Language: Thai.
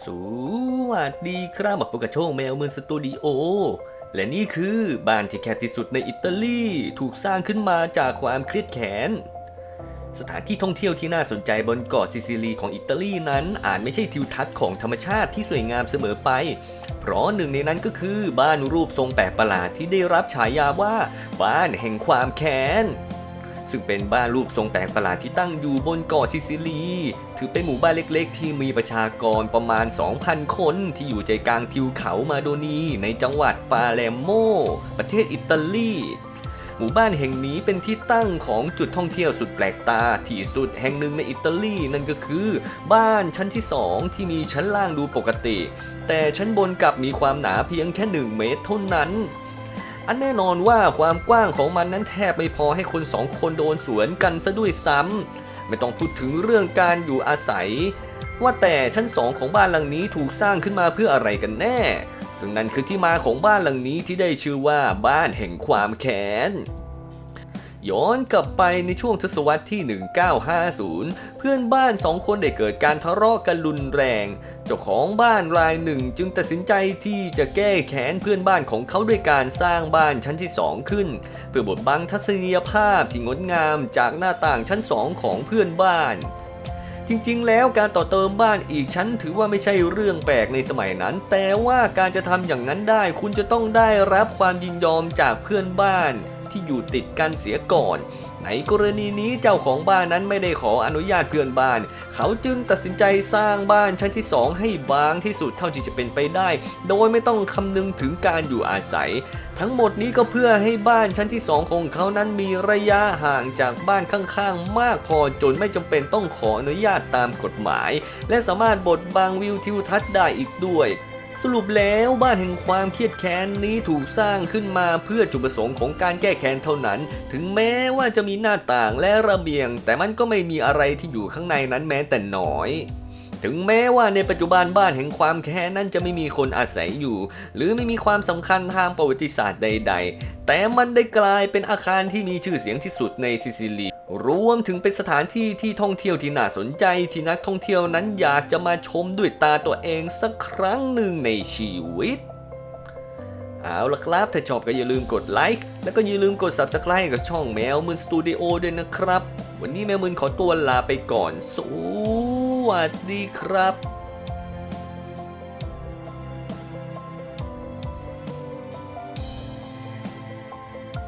สวัสดีครับมาพบกับโชคแมวเมืองสตูดิโอ และนี่คือบ้านที่แคบที่สุดในอิตาลี ถูกสร้างขึ้นมาจากความเครียดแค้น สถานที่ท่องเที่ยวที่น่าสนใจบนเกาะซิซิลีของอิตาลีนั้นอาจไม่ใช่ทิวทัศน์ของธรรมชาติที่สวยงามเสมอไป เพราะหนึ่งในนั้นก็คือบ้านรูปทรงแปลกประหลาดที่ได้รับฉายาว่า บ้านแห่งความแค้น ซึ่งเป็นบ้านรูปทรงแปลกประหลาดที่ตั้งอยู่บนเกาะซิซิลี ถือเป็นหมู่บ้านเล็กๆ ที่มีประชากรประมาณ 2,000 คนที่อยู่ใจกลางทิวเขามาโดนีในจังหวัดปาเลมโม ประเทศอิตาลีหมู่บ้านแห่งนี้เป็นที่ตั้งของจุดท่องเที่ยวสุดแปลกตาที่สุดแห่งหนึ่งในอิตาลีนั่นก็คือ บ้านชั้นที่ 2 ที่มีชั้นล่างดูปกติ แต่ชั้นบนกลับมีความหนาเพียงแค่ 1 เมตรเท่านั้น อันแน่นอนว่าความกว้างของมันนั้นแทบไม่พอให้คนสองคนโดนสวนกันซะด้วยซ้ำไม่ต้องพูดถึงเรื่องการอยู่อาศัย ว่าแต่ชั้นสองของบ้านหลังนี้ถูกสร้างขึ้นมาเพื่ออะไรกันแน่ ซึ่งนั่นคือที่มาของบ้านหลังนี้ที่ได้ชื่อว่าบ้านแห่งความแค้น ย้อนกลับไปในช่วงทศวรรษที่ 1950 เพื่อนบ้านสองคนได้เกิดการทะเลาะกันรุนแรง เจ้าของบ้านรายหนึ่งจึงตัดสินใจที่จะแก้แค้นเพื่อนบ้านของเขาด้วยการสร้างบ้านชั้นที่สองขึ้น เพื่อบดบังทัศนียภาพที่งดงามจากหน้าต่างชั้นสองของเพื่อนบ้านจริงๆ แล้วการต่อเติมบ้านอีกชั้นถือว่าไม่ใช่เรื่องแปลกในสมัยนั้น แต่ว่าการจะทำอย่างนั้นได้คุณจะต้องได้รับความยินยอมจากเพื่อนบ้าน ที่อยู่ติดกันเสียก่อน ในกรณีนี้เจ้าของบ้านนั้นไม่ได้ขออนุญาตเพื่อนบ้าน เขาจึงตัดสินใจสร้างบ้านชั้นที่สองให้บางที่สุดเท่าที่จะเป็นไปได้ โดยไม่ต้องคำนึงถึงการอยู่อาศัย ทั้งหมดนี้ก็เพื่อให้บ้านชั้นที่สองของเขานั้นมีระยะห่างจากบ้านข้างๆ มากพอจนไม่จำเป็นต้องขออนุญาตตามกฎหมาย และสามารถบดบังวิวทิวทัศน์ได้อีกด้วย สรุปแล้วบ้านแห่งความเครียดแค้นนี้ถูกสร้างขึ้นมาเพื่อจุดประสงค์ของการแก้แค้นเท่านั้น ถึงแม้ว่าจะมีหน้าต่างและระเบียง แต่มันก็ไม่มีอะไรที่อยู่ข้างในนั้นแม้แต่น้อยถึงแม้ว่าในปัจจุบันบ้านแห่งความแค้นนั้นจะไม่มีคนอาศัยอยู่ หรือไม่มีความสำคัญทางประวัติศาสตร์ใด ๆ แต่มันได้กลายเป็นอาคารที่มีชื่อเสียงที่สุดในซิซิลี รวมถึงเป็นสถานที่ที่ท่องเที่ยวที่น่าสนใจที่นักท่องเที่ยวนั้นอยากจะมาชมด้วยตาตัวเองสักครั้งหนึ่งในชีวิต เอาละครับ ถ้าชอบก็อย่าลืมกดไลค์แล้วก็อย่าลืมกด Subscribe กับช่องแมวมืนสตูดิโอด้วยนะครับ วันนี้แมวมืนขอตัวลาไปก่อน สวัสดีครับ